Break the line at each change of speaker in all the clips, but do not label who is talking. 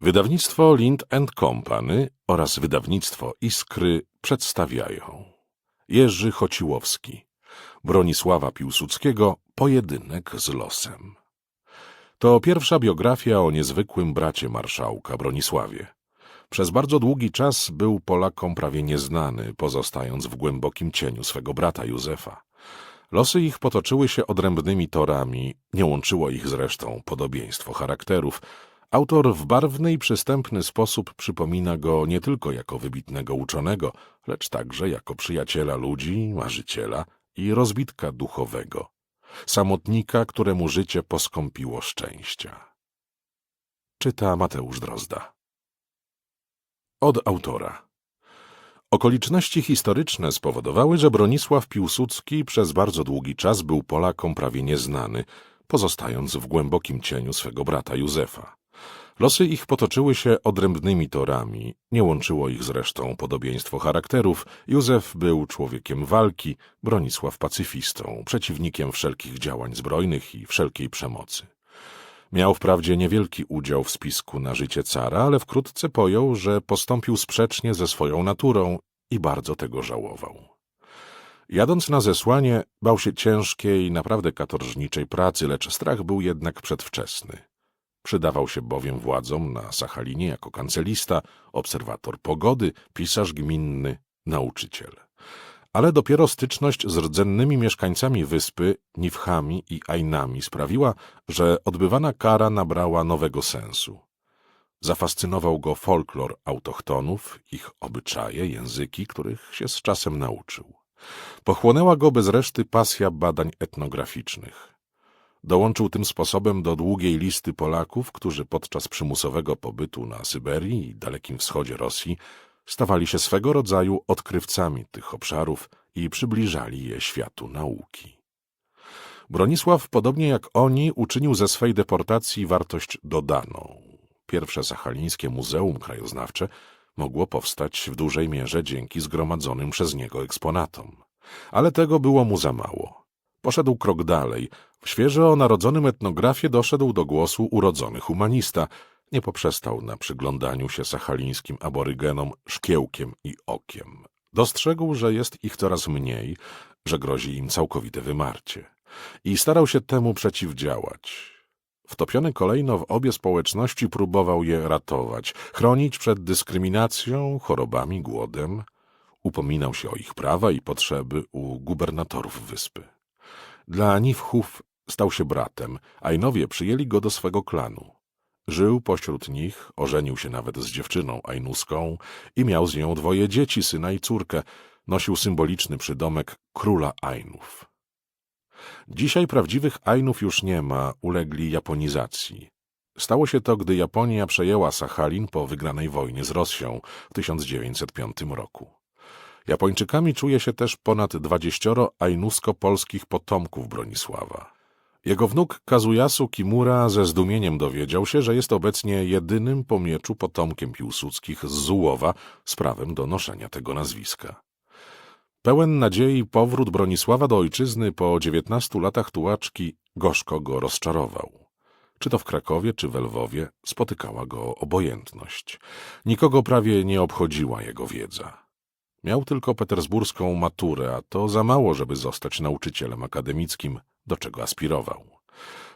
Wydawnictwo Lind Company oraz wydawnictwo Iskry przedstawiają Jerzy Chociłowski Bronisława Piłsudskiego Pojedynek z losem To pierwsza biografia o niezwykłym bracie marszałka Bronisławie. Przez bardzo długi czas był Polakom prawie nieznany, pozostając w głębokim cieniu swego brata Józefa. Losy ich potoczyły się odrębnymi torami, nie łączyło ich zresztą podobieństwo charakterów. Autor w barwny i przystępny sposób przypomina go nie tylko jako wybitnego uczonego, lecz także jako przyjaciela ludzi, marzyciela i rozbitka duchowego, samotnika, któremu życie poskąpiło szczęścia. Czyta Mateusz Drozda. Od autora. Okoliczności historyczne spowodowały, że Bronisław Piłsudski przez bardzo długi czas był Polakom prawie nieznany, pozostając w głębokim cieniu swego brata Józefa. Losy ich potoczyły się odrębnymi torami, nie łączyło ich zresztą podobieństwo charakterów. Józef był człowiekiem walki, Bronisław pacyfistą, przeciwnikiem wszelkich działań zbrojnych i wszelkiej przemocy. Miał wprawdzie niewielki udział w spisku na życie cara, ale wkrótce pojął, że postąpił sprzecznie ze swoją naturą i bardzo tego żałował. Jadąc na zesłanie, bał się ciężkiej, naprawdę katorżniczej pracy, lecz strach był jednak przedwczesny. Przydawał się bowiem władzom na Sachalinie jako kancelista, obserwator pogody, pisarz gminny, nauczyciel. Ale dopiero styczność z rdzennymi mieszkańcami wyspy, Niwchami i Ainami sprawiła, że odbywana kara nabrała nowego sensu. Zafascynował go folklor autochtonów, ich obyczaje, języki, których się z czasem nauczył. Pochłonęła go bez reszty pasja badań etnograficznych. Dołączył tym sposobem do długiej listy Polaków, którzy podczas przymusowego pobytu na Syberii i dalekim wschodzie Rosji stawali się swego rodzaju odkrywcami tych obszarów i przybliżali je światu nauki. Bronisław, podobnie jak oni, uczynił ze swej deportacji wartość dodaną. Pierwsze Sachalińskie Muzeum Krajoznawcze mogło powstać w dużej mierze dzięki zgromadzonym przez niego eksponatom. Ale tego było mu za mało. Poszedł krok dalej. W świeżo narodzonym etnografie doszedł do głosu urodzony humanista. Nie poprzestał na przyglądaniu się sachalińskim aborygenom szkiełkiem i okiem. Dostrzegł, że jest ich coraz mniej, że grozi im całkowite wymarcie. I starał się temu przeciwdziałać. Wtopiony kolejno w obie społeczności próbował je ratować, chronić przed dyskryminacją, chorobami, głodem. Upominał się o ich prawa i potrzeby u gubernatorów wyspy. Dla Niwchów stał się bratem, Ainowie przyjęli go do swego klanu. Żył pośród nich, ożenił się nawet z dziewczyną Ainuską i miał z nią dwoje dzieci, syna i córkę. Nosił symboliczny przydomek króla Ainów. Dzisiaj prawdziwych Ainów już nie ma, ulegli japonizacji. Stało się to, gdy Japonia przejęła Sachalin po wygranej wojnie z Rosją w 1905 roku. Japończykami czuje się też ponad dwadzieścioro ainusko-polskich potomków Bronisława. Jego wnuk Kazuyasu Kimura ze zdumieniem dowiedział się, że jest obecnie jedynym po mieczu potomkiem Piłsudskich z Zułowa z prawem do noszenia tego nazwiska. Pełen nadziei powrót Bronisława do ojczyzny po dziewiętnastu latach tułaczki gorzko go rozczarował. Czy to w Krakowie, czy w Lwowie spotykała go obojętność. Nikogo prawie nie obchodziła jego wiedza. Miał tylko petersburską maturę, a to za mało, żeby zostać nauczycielem akademickim, do czego aspirował.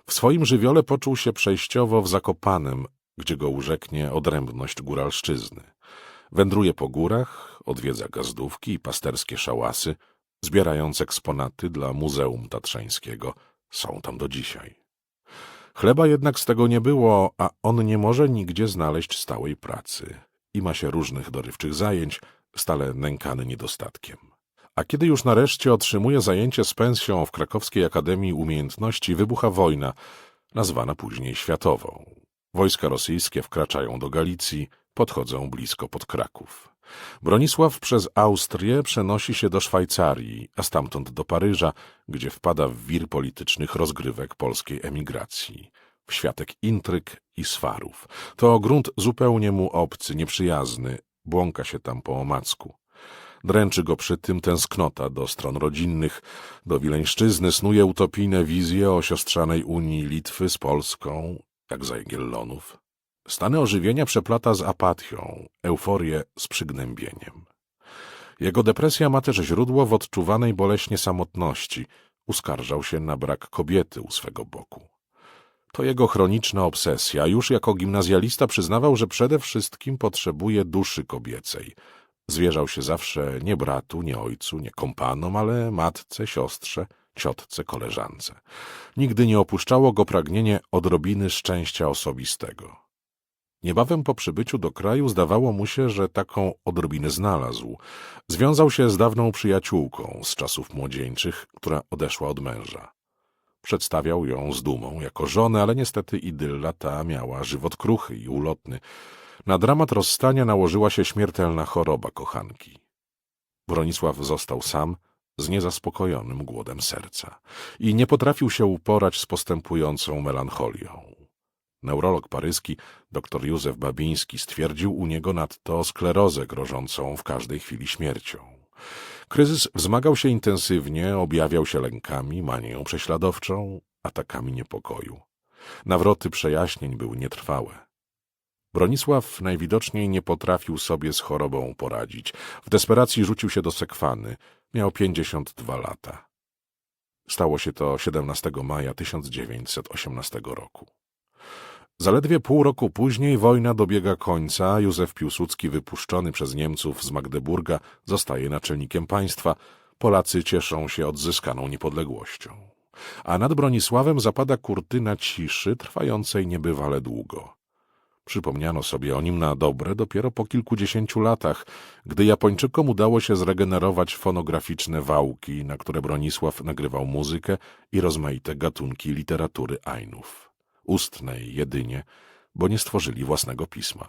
W swoim żywiole poczuł się przejściowo w Zakopanem, gdzie go urzeknie odrębność góralszczyzny. Wędruje po górach, odwiedza gazdówki i pasterskie szałasy, zbierając eksponaty dla Muzeum Tatrzańskiego. Są tam do dzisiaj. Chleba jednak z tego nie było, a on nie może nigdzie znaleźć stałej pracy. I ma się różnych dorywczych zajęć, stale nękany niedostatkiem. A kiedy już nareszcie otrzymuje zajęcie z pensją w Krakowskiej Akademii Umiejętności, wybucha wojna, nazwana później światową. Wojska rosyjskie wkraczają do Galicji, podchodzą blisko pod Kraków. Bronisław przez Austrię przenosi się do Szwajcarii, a stamtąd do Paryża, gdzie wpada w wir politycznych rozgrywek polskiej emigracji, w światek intryg i swarów. To grunt zupełnie mu obcy, nieprzyjazny, błąka się tam po omacku. Dręczy go przy tym tęsknota do stron rodzinnych, do Wileńszczyzny, snuje utopijne wizje o siostrzanej Unii Litwy z Polską, jak za Jagiellonów. Stany ożywienia przeplata z apatią, euforię z przygnębieniem. Jego depresja ma też źródło w odczuwanej boleśnie samotności. Uskarżał się na brak kobiety u swego boku. To jego chroniczna obsesja. Już jako gimnazjalista przyznawał, że przede wszystkim potrzebuje duszy kobiecej. Zwierzał się zawsze nie bratu, nie ojcu, nie kompanom, ale matce, siostrze, ciotce, koleżance. Nigdy nie opuszczało go pragnienie odrobiny szczęścia osobistego. Niebawem po przybyciu do kraju zdawało mu się, że taką odrobinę znalazł. Związał się z dawną przyjaciółką z czasów młodzieńczych, która odeszła od męża. Przedstawiał ją z dumą jako żonę, ale niestety idylla ta miała żywot kruchy i ulotny. Na dramat rozstania nałożyła się śmiertelna choroba kochanki. Bronisław został sam, z niezaspokojonym głodem serca i nie potrafił się uporać z postępującą melancholią. Neurolog paryski dr Józef Babiński stwierdził u niego nadto sklerozę grożącą w każdej chwili śmiercią. Kryzys wzmagał się intensywnie, objawiał się lękami, manią prześladowczą, atakami niepokoju. Nawroty przejaśnień były nietrwałe. Bronisław najwidoczniej nie potrafił sobie z chorobą poradzić. W desperacji rzucił się do sekwany. Miał 52 lata. Stało się to 17 maja 1918 roku. Zaledwie pół roku później wojna dobiega końca, Józef Piłsudski wypuszczony przez Niemców z Magdeburga zostaje naczelnikiem państwa, Polacy cieszą się odzyskaną niepodległością. A nad Bronisławem zapada kurtyna ciszy trwającej niebywale długo. Przypomniano sobie o nim na dobre dopiero po kilkudziesięciu latach, gdy Japończykom udało się zregenerować fonograficzne wałki, na które Bronisław nagrywał muzykę i rozmaite gatunki literatury Ainów ustnej jedynie, bo nie stworzyli własnego pisma.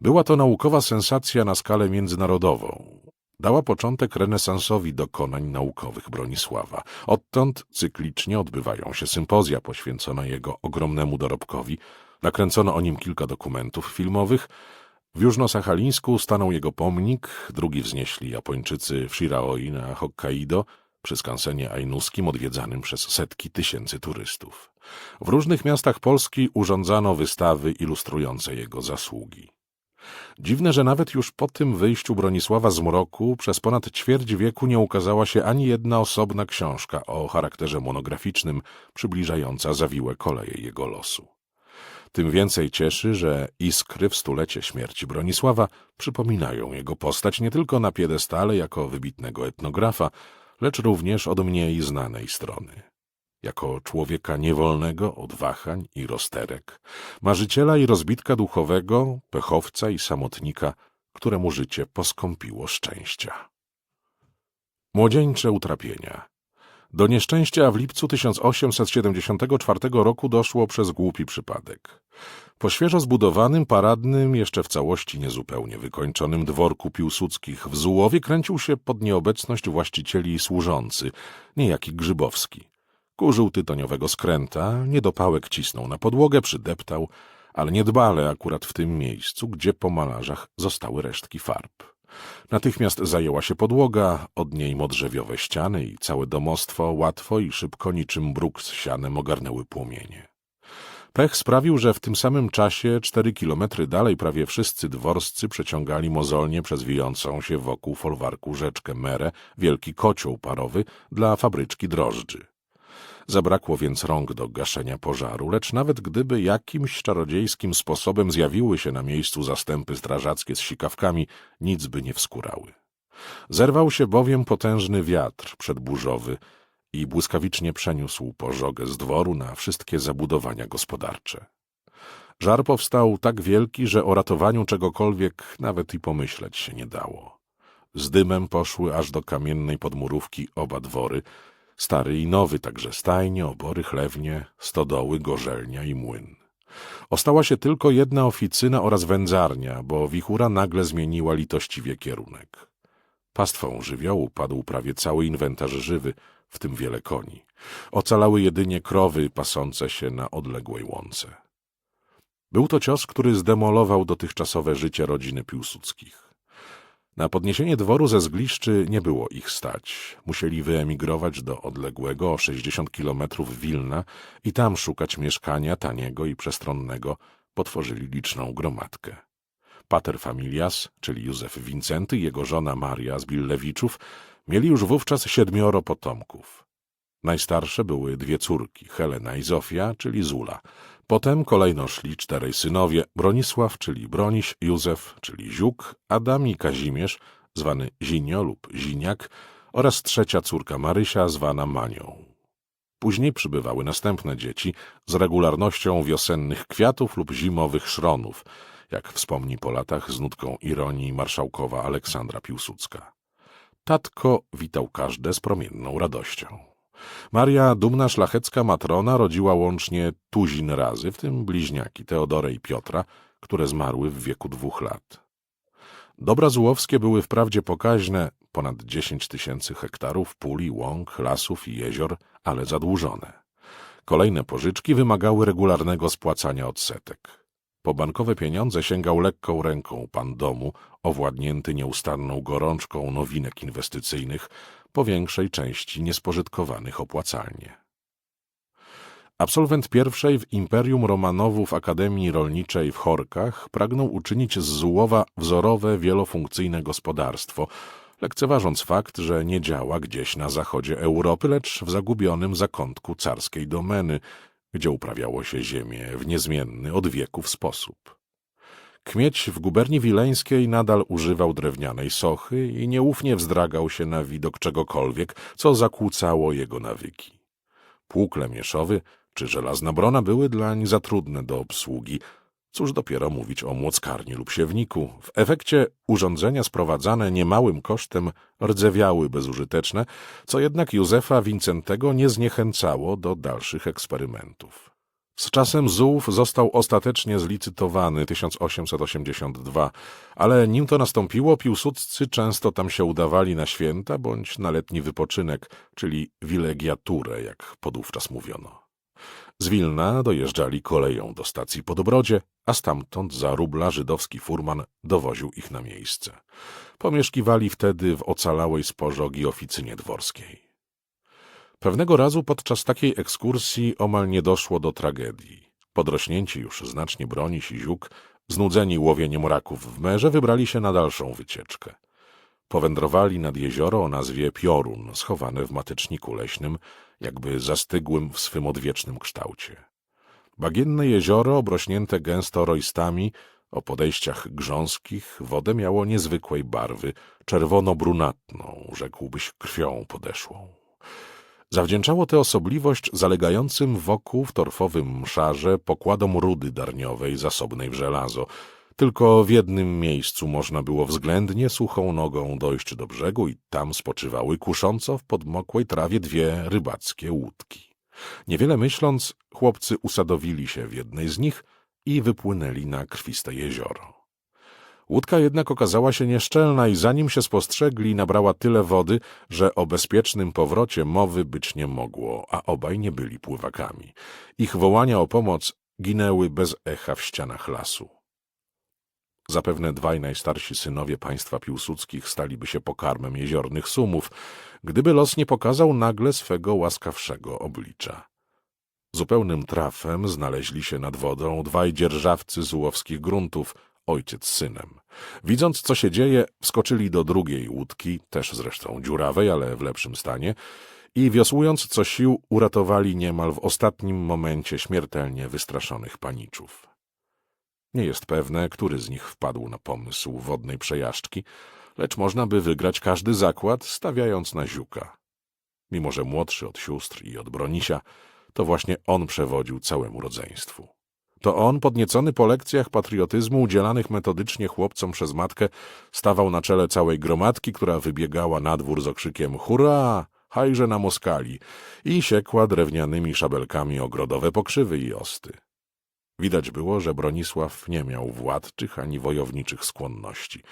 Była to naukowa sensacja na skalę międzynarodową. Dała początek renesansowi dokonań naukowych Bronisława. Odtąd cyklicznie odbywają się sympozja poświęcone jego ogromnemu dorobkowi. Nakręcono o nim kilka dokumentów filmowych. W Jużno-Sachalińsku stanął jego pomnik, drugi wznieśli Japończycy w Shiraoi na Hokkaido – przy skansenie ainuskim odwiedzanym przez setki tysięcy turystów. W różnych miastach Polski urządzano wystawy ilustrujące jego zasługi. Dziwne, że nawet już po tym wyjściu Bronisława z mroku przez ponad ćwierć wieku nie ukazała się ani jedna osobna książka o charakterze monograficznym przybliżająca zawiłe koleje jego losu. Tym więcej cieszy, że iskry w stulecie śmierci Bronisława przypominają jego postać nie tylko na piedestale jako wybitnego etnografa, lecz również od mniej znanej strony. Jako człowieka niewolnego od wahań i rozterek, marzyciela i rozbitka duchowego, pechowca i samotnika, któremu życie poskąpiło szczęścia. Młodzieńcze utrapienia do nieszczęścia w lipcu 1874 roku doszło przez głupi przypadek. Po świeżo zbudowanym, paradnym, jeszcze w całości niezupełnie wykończonym dworku Piłsudskich w Zułowie kręcił się pod nieobecność właścicieli służący, niejaki Grzybowski. Kurzył tytoniowego skręta, niedopałek cisnął na podłogę, przydeptał, ale niedbale akurat w tym miejscu, gdzie po malarzach zostały resztki farb. Natychmiast zajęła się podłoga, od niej modrzewiowe ściany i całe domostwo łatwo i szybko niczym bruk z sianem ogarnęły płomienie. Pech sprawił, że w tym samym czasie cztery kilometry dalej prawie wszyscy dworscy przeciągali mozolnie przez wijącą się wokół folwarku rzeczkę Mere wielki kocioł parowy dla fabryczki drożdży. Zabrakło więc rąk do gaszenia pożaru, lecz nawet gdyby jakimś czarodziejskim sposobem zjawiły się na miejscu zastępy strażackie z sikawkami, nic by nie wskórały. Zerwał się bowiem potężny wiatr przedburzowy i błyskawicznie przeniósł pożogę z dworu na wszystkie zabudowania gospodarcze. Żar powstał tak wielki, że o ratowaniu czegokolwiek nawet i pomyśleć się nie dało. Z dymem poszły aż do kamiennej podmurówki oba dwory, Stary i nowy, także stajnie, obory, chlewnie, stodoły, gorzelnia i młyn. Ostała się tylko jedna oficyna oraz wędzarnia, bo wichura nagle zmieniła litościwie kierunek. Pastwą żywiołu padł prawie cały inwentarz żywy, w tym wiele koni. Ocalały jedynie krowy pasące się na odległej łące. Był to cios, który zdemolował dotychczasowe życie rodziny Piłsudskich. Na podniesienie dworu ze zgliszczy nie było ich stać. Musieli wyemigrować do odległego o 60 kilometrów Wilna i tam szukać mieszkania taniego i przestronnego, potworzyli liczną gromadkę. Pater familias, czyli Józef Wincenty i jego żona Maria z Billewiczów, mieli już wówczas siedmioro potomków. Najstarsze były dwie córki, Helena i Zofia, czyli Zula. Potem kolejno szli czterej synowie, Bronisław, czyli Broniś, Józef, czyli Ziuk, Adam i Kazimierz, zwany Zinio lub Ziniak, oraz trzecia córka Marysia, zwana Manią. Później przybywały następne dzieci z regularnością wiosennych kwiatów lub zimowych szronów, jak wspomni po latach z nutką ironii marszałkowa Aleksandra Piłsudska. Tatko witał każde z promienną radością. Maria, dumna szlachecka matrona, rodziła łącznie tuzin razy, w tym bliźniaki Teodorę i Piotra, które zmarły w wieku dwóch lat. Dobra zułowskie były wprawdzie pokaźne, ponad 10 tysięcy hektarów puli, łąk, lasów i jezior, ale zadłużone. Kolejne pożyczki wymagały regularnego spłacania odsetek. Po bankowe pieniądze sięgał lekką ręką pan domu, owładnięty nieustanną gorączką nowinek inwestycyjnych, po większej części niespożytkowanych opłacalnie. Absolwent pierwszej w Imperium Romanowów Akademii Rolniczej w Chorkach pragnął uczynić z Zułowa wzorowe, wielofunkcyjne gospodarstwo, lekceważąc fakt, że nie działa gdzieś na zachodzie Europy, lecz w zagubionym zakątku carskiej domeny, gdzie uprawiało się ziemię w niezmienny od wieków sposób. Kmieć w guberni wileńskiej nadal używał drewnianej sochy i nieufnie wzdragał się na widok czegokolwiek, co zakłócało jego nawyki. Pług lemieszowy czy żelazna brona były dlań za trudne do obsługi. Cóż dopiero mówić o młockarni lub siewniku. W efekcie urządzenia sprowadzane niemałym kosztem rdzewiały bezużyteczne, co jednak Józefa Wincentego nie zniechęcało do dalszych eksperymentów. Z czasem Zułów został ostatecznie zlicytowany 1882, ale nim to nastąpiło, piłsudscy często tam się udawali na święta bądź na letni wypoczynek, czyli wilegiaturę, jak podówczas mówiono. Z Wilna dojeżdżali koleją do stacji Podobrodzie, a stamtąd za rubla żydowski furman dowoził ich na miejsce. Pomieszkiwali wtedy w ocalałej spożogi oficynie dworskiej. Pewnego razu podczas takiej ekskursji omal nie doszło do tragedii. Podrośnięci już znacznie broni i ziuk, znudzeni łowieniem raków w merze, wybrali się na dalszą wycieczkę. Powędrowali nad jezioro o nazwie Piorun, schowane w mateczniku leśnym, jakby zastygłym w swym odwiecznym kształcie. Bagienne jezioro, obrośnięte gęsto rojstami, o podejściach grząskich, wodę miało niezwykłej barwy, czerwono-brunatną, rzekłbyś krwią podeszłą. Zawdzięczało tę osobliwość zalegającym wokół w torfowym szarze pokładom rudy darniowej zasobnej w żelazo, tylko w jednym miejscu można było względnie suchą nogą dojść do brzegu i tam spoczywały kusząco w podmokłej trawie dwie rybackie łódki. Niewiele myśląc, chłopcy usadowili się w jednej z nich i wypłynęli na krwiste jezioro. Łódka jednak okazała się nieszczelna i zanim się spostrzegli, nabrała tyle wody, że o bezpiecznym powrocie mowy być nie mogło, a obaj nie byli pływakami. Ich wołania o pomoc ginęły bez echa w ścianach lasu. Zapewne dwaj najstarsi synowie państwa piłsudskich staliby się pokarmem jeziornych sumów, gdyby los nie pokazał nagle swego łaskawszego oblicza. Zupełnym trafem znaleźli się nad wodą dwaj dzierżawcy zułowskich gruntów, ojciec z synem. Widząc, co się dzieje, wskoczyli do drugiej łódki, też zresztą dziurawej, ale w lepszym stanie, i wiosłując co sił, uratowali niemal w ostatnim momencie śmiertelnie wystraszonych paniczów. Nie jest pewne, który z nich wpadł na pomysł wodnej przejażdżki, lecz można by wygrać każdy zakład, stawiając na ziuka. Mimo, że młodszy od sióstr i od Bronisia, to właśnie on przewodził całemu rodzeństwu. To on, podniecony po lekcjach patriotyzmu udzielanych metodycznie chłopcom przez matkę, stawał na czele całej gromadki, która wybiegała na dwór z okrzykiem hurra, hajże na Moskali i siekła drewnianymi szabelkami ogrodowe pokrzywy i osty. Widać było, że Bronisław nie miał władczych ani wojowniczych skłonności.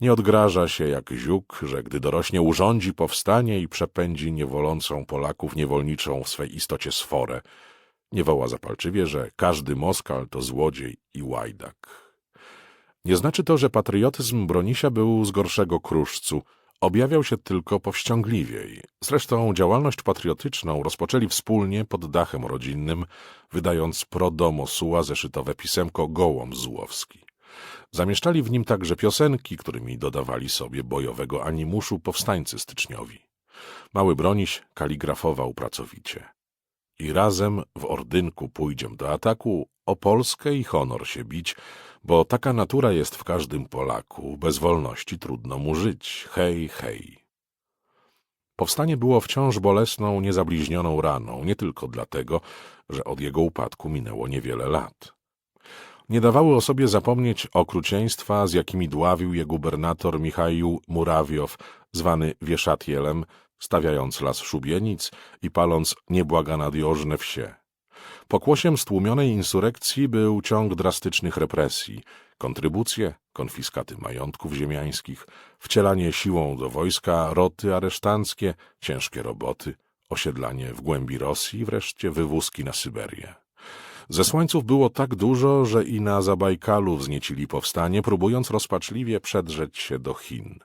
Nie odgraża się jak ziuk, że gdy dorośnie urządzi powstanie i przepędzi niewolącą Polaków niewolniczą w swej istocie sforę. Nie woła zapalczywie, że każdy Moskal to złodziej i łajdak. Nie znaczy to, że patriotyzm Bronisia był z gorszego kruszcu, objawiał się tylko powściągliwiej. Zresztą działalność patriotyczną rozpoczęli wspólnie pod dachem rodzinnym, wydając pro domo sua zeszytowe pisemko Gołąb Złowski. Zamieszczali w nim także piosenki, którymi dodawali sobie bojowego animuszu powstańcy styczniowi. Mały Broniś kaligrafował pracowicie. I razem w ordynku pójdziem do ataku, o Polskę i honor się bić, bo taka natura jest w każdym Polaku, bez wolności trudno mu żyć. Hej, hej. Powstanie było wciąż bolesną, niezabliźnioną raną, nie tylko dlatego, że od jego upadku minęło niewiele lat. Nie dawały o sobie zapomnieć okrucieństwa, z jakimi dławił je gubernator Michaił Murawiow, zwany Wieszatielem, stawiając las szubienic i paląc niebłaganadiożne wsie. Pokłosiem stłumionej insurekcji był ciąg drastycznych represji, kontrybucje, konfiskaty majątków ziemiańskich, wcielanie siłą do wojska roty aresztanckie, ciężkie roboty, osiedlanie w głębi Rosji i wreszcie wywózki na Syberię. Zesłańców było tak dużo, że i na Zabajkalu wzniecili powstanie, próbując rozpaczliwie przedrzeć się do Chin.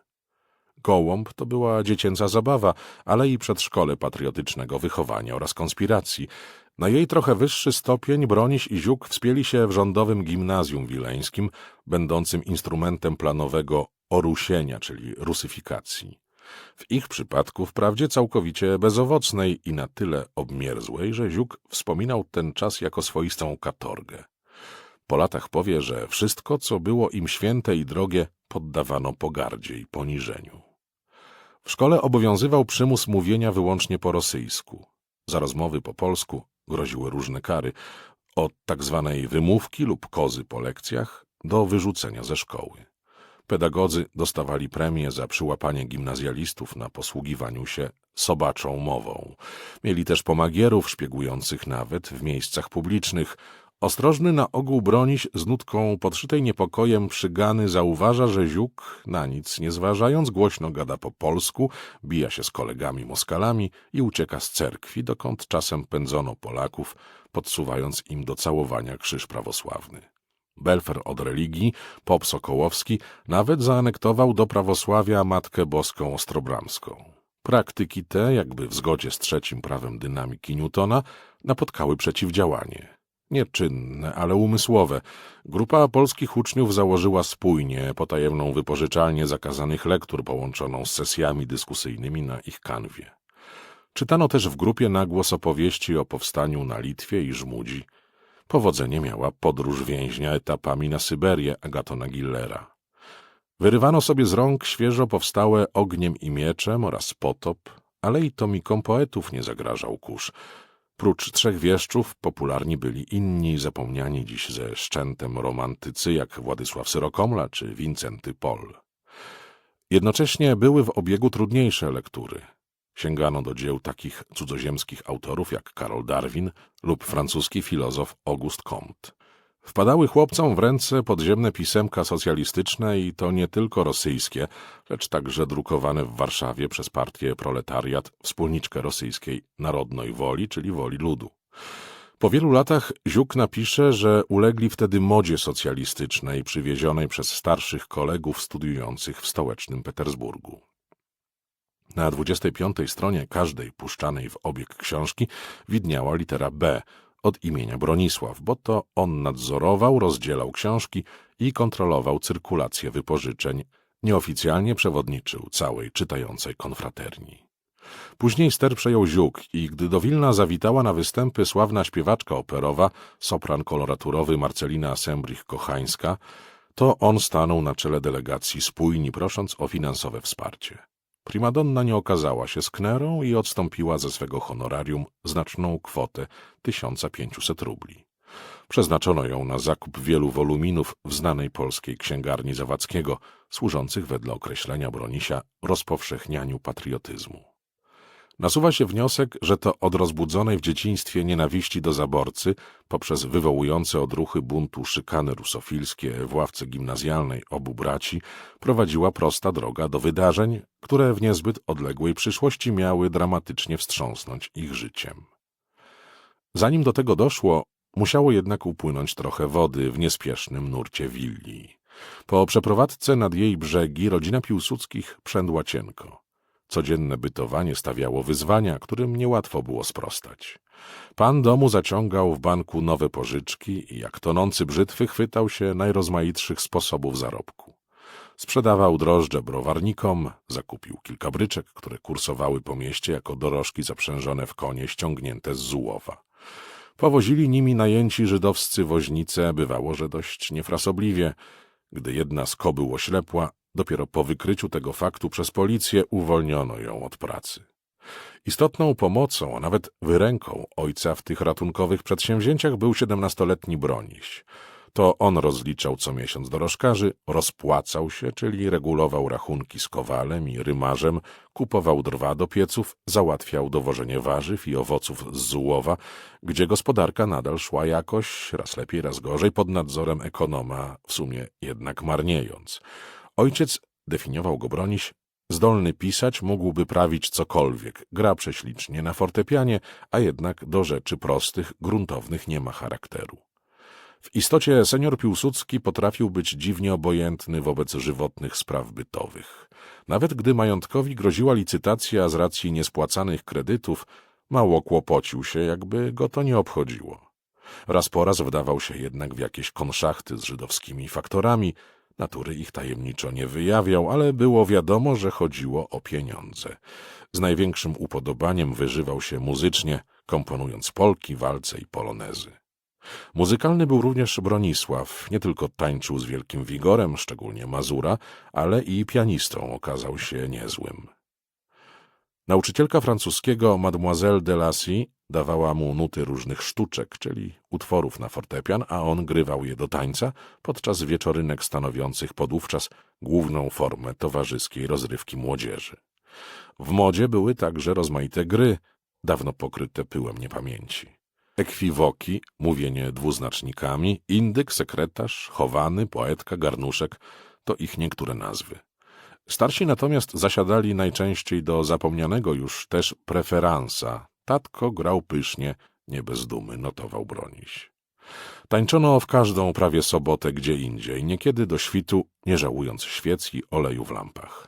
Gołąb to była dziecięca zabawa, ale i przedszkole patriotycznego wychowania oraz konspiracji. Na jej trochę wyższy stopień Broniś i Ziuk wspięli się w rządowym gimnazjum wileńskim, będącym instrumentem planowego orusienia, czyli rusyfikacji. W ich przypadku wprawdzie całkowicie bezowocnej i na tyle obmierzłej, że Ziuk wspominał ten czas jako swoistą katorgę. Po latach powie, że wszystko, co było im święte i drogie, poddawano pogardzie i poniżeniu. W szkole obowiązywał przymus mówienia wyłącznie po rosyjsku. Za rozmowy po polsku groziły różne kary, od tak zwanej wymówki lub kozy po lekcjach do wyrzucenia ze szkoły. Pedagodzy dostawali premię za przyłapanie gimnazjalistów na posługiwaniu się sobaczą mową. Mieli też pomagierów szpiegujących nawet w miejscach publicznych. Ostrożny na ogół broniś z nutką podszytej niepokojem przygany zauważa, że ziuk, na nic nie zważając, głośno gada po polsku, bija się z kolegami Moskalami i ucieka z cerkwi, dokąd czasem pędzono Polaków, podsuwając im do całowania krzyż prawosławny. Belfer od religii, Pop Sokołowski nawet zaanektował do prawosławia Matkę Boską Ostrobramską. Praktyki te, jakby w zgodzie z trzecim prawem dynamiki Newtona, napotkały przeciwdziałanie. Nieczynne, ale umysłowe. Grupa polskich uczniów założyła spójnie potajemną wypożyczalnię zakazanych lektur połączoną z sesjami dyskusyjnymi na ich kanwie. Czytano też w grupie na głos opowieści o powstaniu na Litwie i Żmudzi. Powodzenie miała podróż więźnia etapami na Syberię Agatona Gillera. Wyrywano sobie z rąk świeżo powstałe ogniem i mieczem oraz potop, ale i tomikom poetów nie zagrażał kurz. Prócz trzech wieszczów popularni byli inni zapomniani dziś ze szczętem romantycy jak Władysław Syrokomla czy Wincenty Pol. Jednocześnie były w obiegu trudniejsze lektury. Sięgano do dzieł takich cudzoziemskich autorów jak Karol Darwin lub francuski filozof Auguste Comte. Wpadały chłopcom w ręce podziemne pisemka socjalistyczne i to nie tylko rosyjskie, lecz także drukowane w Warszawie przez partię Proletariat, wspólniczkę rosyjskiej Narodnej Woli, czyli Woli Ludu. Po wielu latach Ziuk napisze, że ulegli wtedy modzie socjalistycznej przywiezionej przez starszych kolegów studiujących w stołecznym Petersburgu. Na 25 stronie każdej puszczanej w obieg książki widniała litera B od imienia Bronisław, bo to on nadzorował, rozdzielał książki i kontrolował cyrkulację wypożyczeń. Nieoficjalnie przewodniczył całej czytającej konfraterni. Później ster przejął Ziuk i gdy do Wilna zawitała na występy sławna śpiewaczka operowa, sopran koloraturowy Marcelina Sembrich-Kochańska, to on stanął na czele delegacji spójni, prosząc o finansowe wsparcie. Primadonna nie okazała się sknerą i odstąpiła ze swego honorarium znaczną kwotę 1500 rubli. Przeznaczono ją na zakup wielu woluminów w znanej polskiej księgarni Zawadzkiego, służących wedle określenia Bronisia rozpowszechnianiu patriotyzmu. Nasuwa się wniosek, że to od rozbudzonej w dzieciństwie nienawiści do zaborcy, poprzez wywołujące odruchy buntu szykany rusofilskie w ławce gimnazjalnej obu braci, prowadziła prosta droga do wydarzeń, które w niezbyt odległej przyszłości miały dramatycznie wstrząsnąć ich życiem. Zanim do tego doszło, musiało jednak upłynąć trochę wody w niespiesznym nurcie willi. Po przeprowadzce nad jej brzegi rodzina Piłsudskich przędła cienko. Codzienne bytowanie stawiało wyzwania, którym niełatwo było sprostać. Pan domu zaciągał w banku nowe pożyczki i jak tonący brzytwy chwytał się najrozmaitszych sposobów zarobku. Sprzedawał drożdże browarnikom, zakupił kilka bryczek, które kursowały po mieście jako dorożki zaprzężone w konie ściągnięte z Zułowa. Powozili nimi najęci żydowscy woźnice, bywało, że dość niefrasobliwie. Gdy jedna z kobył oślepła, dopiero po wykryciu tego faktu przez policję uwolniono ją od pracy. Istotną pomocą, a nawet wyręką ojca w tych ratunkowych przedsięwzięciach był siedemnastoletni Broniś. To on rozliczał co miesiąc dorożkarzy, rozpłacał się, czyli regulował rachunki z kowalem i rymarzem, kupował drwa do pieców, załatwiał dowożenie warzyw i owoców z Zułowa, gdzie gospodarka nadal szła jakoś, raz lepiej, raz gorzej, pod nadzorem ekonoma, w sumie jednak marniejąc. Ojciec, definiował go Broniś, zdolny pisać, mógłby prawić cokolwiek, gra prześlicznie na fortepianie, a jednak do rzeczy prostych, gruntownych nie ma charakteru. W istocie senior Piłsudski potrafił być dziwnie obojętny wobec żywotnych spraw bytowych. Nawet gdy majątkowi groziła licytacja z racji niespłacanych kredytów, mało kłopocił się, jakby go to nie obchodziło. Raz po raz wdawał się jednak w jakieś konszachty z żydowskimi faktorami, natury ich tajemniczo nie wyjawiał, ale było wiadomo, że chodziło o pieniądze. Z największym upodobaniem wyżywał się muzycznie, komponując polki, walce i polonezy. Muzykalny był również Bronisław. Nie tylko tańczył z wielkim wigorem, szczególnie Mazura, ale i pianistą okazał się niezłym. Nauczycielka francuskiego Mademoiselle Delacy dawała mu nuty różnych sztuczek, czyli utworów na fortepian, a on grywał je do tańca podczas wieczorynek stanowiących podówczas główną formę towarzyskiej rozrywki młodzieży. W modzie były także rozmaite gry, dawno pokryte pyłem niepamięci ekwiwoki, mówienie dwuznacznikami, indyk, sekretarz, chowany, poetka, garnuszek to ich niektóre nazwy. Starsi natomiast zasiadali najczęściej do zapomnianego już też preferansa. Tatko grał pysznie, nie bez dumy, notował Broniś. Tańczono w każdą prawie sobotę gdzie indziej, niekiedy do świtu, nie żałując świec i oleju w lampach.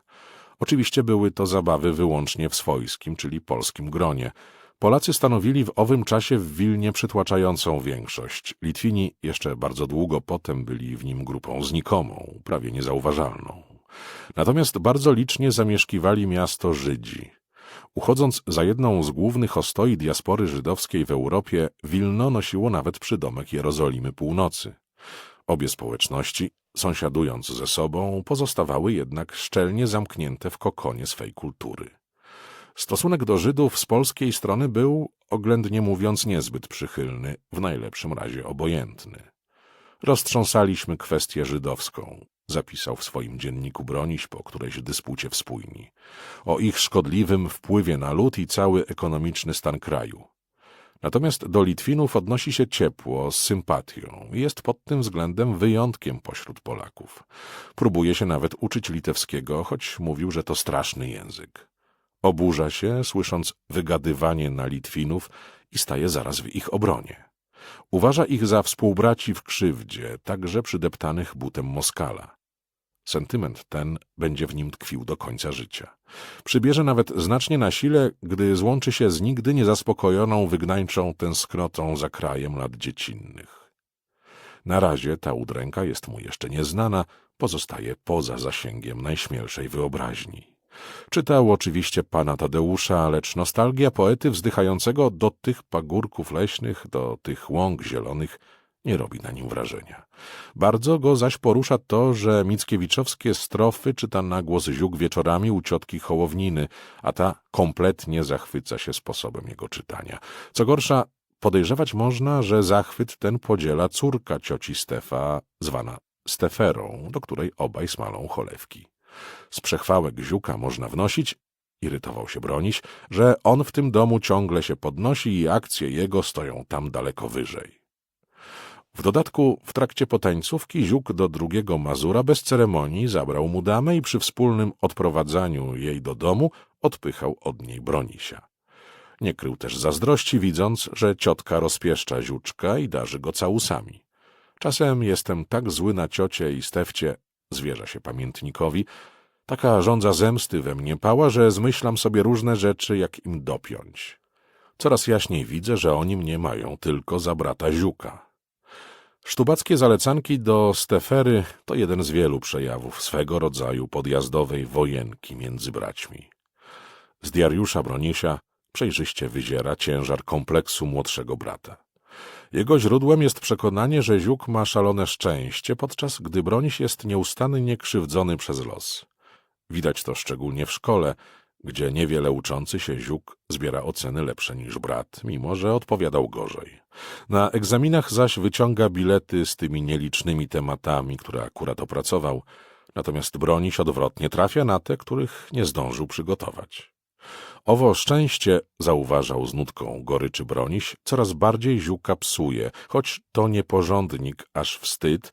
Oczywiście były to zabawy wyłącznie w swojskim, czyli polskim gronie, Polacy stanowili w owym czasie w Wilnie przytłaczającą większość. Litwini jeszcze bardzo długo potem byli w nim grupą znikomą, prawie niezauważalną. Natomiast bardzo licznie zamieszkiwali miasto Żydzi. Uchodząc za jedną z głównych ostoi diaspory żydowskiej w Europie, Wilno nosiło nawet przydomek Jerozolimy Północy. Obie społeczności, sąsiadując ze sobą, pozostawały jednak szczelnie zamknięte w kokonie swej kultury. Stosunek do Żydów z polskiej strony był, oględnie mówiąc, niezbyt przychylny, w najlepszym razie obojętny. Roztrząsaliśmy kwestię żydowską, zapisał w swoim dzienniku Broniś po którejś dyspucie wspólni, o ich szkodliwym wpływie na lud i cały ekonomiczny stan kraju. Natomiast do Litwinów odnosi się ciepło, z sympatią i jest pod tym względem wyjątkiem pośród Polaków. Próbuje się nawet uczyć litewskiego, choć mówił, że to straszny język. Oburza się, słysząc wygadywanie na Litwinów i staje zaraz w ich obronie. Uważa ich za współbraci w krzywdzie, także przydeptanych butem Moskala. Sentyment ten będzie w nim tkwił do końca życia. Przybierze nawet znacznie na sile, gdy złączy się z nigdy niezaspokojoną wygnańczą tęsknotą za krajem lat dziecinnych. Na razie ta udręka jest mu jeszcze nieznana, pozostaje poza zasięgiem najśmielszej wyobraźni. Czytał oczywiście pana Tadeusza, lecz nostalgia poety wzdychającego do tych pagórków leśnych, do tych łąk zielonych nie robi na nim wrażenia. Bardzo go zaś porusza to, że mickiewiczowskie strofy czyta na głos zióg wieczorami u ciotki Hołowniny, a ta kompletnie zachwyca się sposobem jego czytania. Co gorsza, podejrzewać można, że zachwyt ten podziela córka cioci Stefa, zwana Steferą, do której obaj smalą cholewki. Z przechwałek ziuka można wnosić, irytował się Broniś, że on w tym domu ciągle się podnosi i akcje jego stoją tam daleko wyżej. W dodatku w trakcie potańcówki ziuk do drugiego Mazura bez ceremonii zabrał mu damę i przy wspólnym odprowadzaniu jej do domu odpychał od niej Bronisia. Nie krył też zazdrości, widząc, że ciotka rozpieszcza ziuczka i darzy go całusami. Czasem jestem tak zły na ciocie i Stefcie, zwierza się pamiętnikowi, taka żądza zemsty we mnie pała, że zmyślam sobie różne rzeczy, jak im dopiąć. Coraz jaśniej widzę, że oni mnie mają tylko za brata Ziuka. Sztubackie zalecanki do Stefery to jeden z wielu przejawów swego rodzaju podjazdowej wojenki między braćmi. Z diariusza Bronisia przejrzyście wyziera ciężar kompleksu młodszego brata. Jego źródłem jest przekonanie, że Ziuk ma szalone szczęście, podczas gdy Broniś jest nieustannie krzywdzony przez los. Widać to szczególnie w szkole, gdzie niewiele uczący się Ziuk zbiera oceny lepsze niż brat, mimo że odpowiadał gorzej. Na egzaminach zaś wyciąga bilety z tymi nielicznymi tematami, które akurat opracował, natomiast Broniś odwrotnie trafia na te, których nie zdążył przygotować. Owo szczęście, zauważał z nutką goryczy Broniś, coraz bardziej ziuka psuje, choć to nie porządnik, aż wstyd,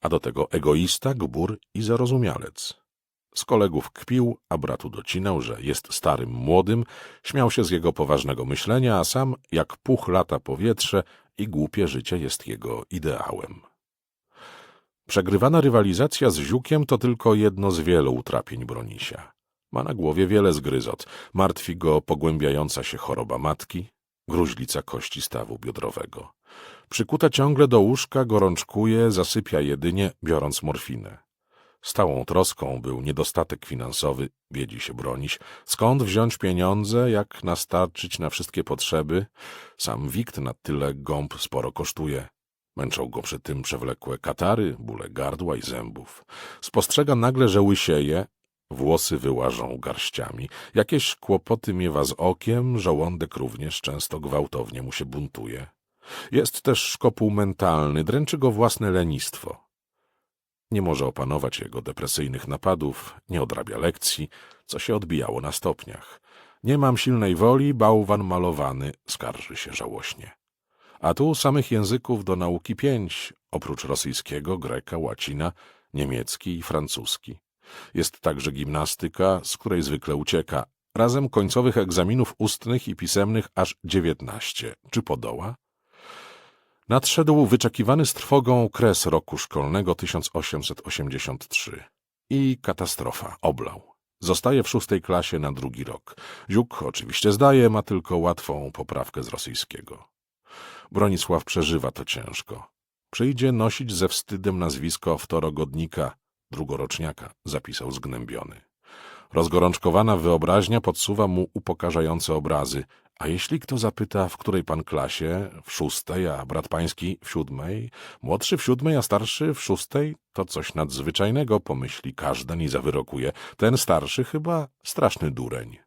a do tego egoista, gbur i zarozumialec. Z kolegów kpił, a bratu docinał, że jest starym młodym, śmiał się z jego poważnego myślenia, a sam, jak puch lata powietrze i głupie życie jest jego ideałem. Przegrywana rywalizacja z ziukiem to tylko jedno z wielu utrapień Bronisia. Ma na głowie wiele zgryzot. Martwi go pogłębiająca się choroba matki, gruźlica kości stawu biodrowego. Przykuta ciągle do łóżka, gorączkuje, zasypia jedynie, biorąc morfinę. Stałą troską był niedostatek finansowy, biedzi się bronić. Skąd wziąć pieniądze, jak nastarczyć na wszystkie potrzeby? Sam wikt na tyle gąb sporo kosztuje. Męczą go przy tym przewlekłe katary, bóle gardła i zębów. Spostrzega nagle, że łysieje, Włosy wyłażą garściami. Jakieś kłopoty miewa z okiem, żołądek również często gwałtownie mu się buntuje. Jest też szkopuł mentalny, dręczy go własne lenistwo. Nie może opanować jego depresyjnych napadów, nie odrabia lekcji, co się odbijało na stopniach. Nie mam silnej woli, bałwan malowany, skarży się żałośnie. A tu samych języków do nauki pięć, oprócz rosyjskiego, greka, łacina, niemiecki i francuski. Jest także gimnastyka, z której zwykle ucieka. Razem końcowych egzaminów ustnych i pisemnych aż dziewiętnaście. Czy podoła? Nadszedł wyczekiwany z trwogą kres roku szkolnego 1883. I katastrofa, oblał. Zostaje w szóstej klasie na drugi rok. Ziuk oczywiście zdaje, ma tylko łatwą poprawkę z rosyjskiego. Bronisław przeżywa to ciężko. Przyjdzie nosić ze wstydem nazwisko wtorogodnika, drugoroczniaka, zapisał zgnębiony. Rozgorączkowana wyobraźnia podsuwa mu upokarzające obrazy. A jeśli kto zapyta, w której pan klasie, w szóstej, a brat pański w siódmej, młodszy w siódmej, a starszy w szóstej, to coś nadzwyczajnego, pomyśli każdy i zawyrokuje. Ten starszy chyba straszny dureń.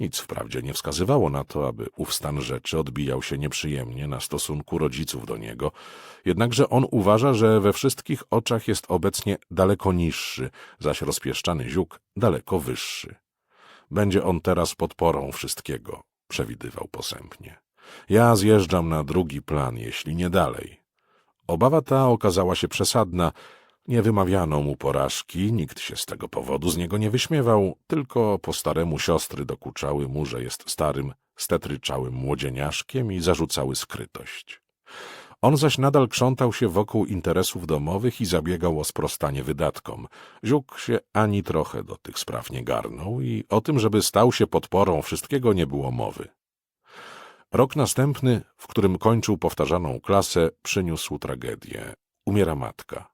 Nic wprawdzie nie wskazywało na to, aby ów stan rzeczy odbijał się nieprzyjemnie na stosunku rodziców do niego, jednakże on uważa, że we wszystkich oczach jest obecnie daleko niższy, zaś rozpieszczany ziuk daleko wyższy. Będzie on teraz podporą wszystkiego, przewidywał posępnie. Ja zjeżdżam na drugi plan, jeśli nie dalej. Obawa ta okazała się przesadna, nie wymawiano mu porażki, nikt się z tego powodu z niego nie wyśmiewał, tylko po staremu siostry dokuczały mu, że jest starym, stetryczałym młodzieniaszkiem i zarzucały skrytość. On zaś nadal krzątał się wokół interesów domowych i zabiegał o sprostanie wydatkom. Ziuk się ani trochę do tych spraw nie garnął i o tym, żeby stał się podporą wszystkiego nie było mowy. Rok następny, w którym kończył powtarzaną klasę, przyniósł tragedię. Umiera matka.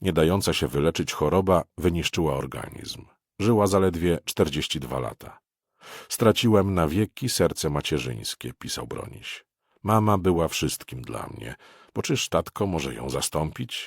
Nie dająca się wyleczyć choroba wyniszczyła organizm. Żyła zaledwie 42 lata. Straciłem na wieki serce macierzyńskie, pisał Broniś. Mama była wszystkim dla mnie, bo czyż tatko może ją zastąpić?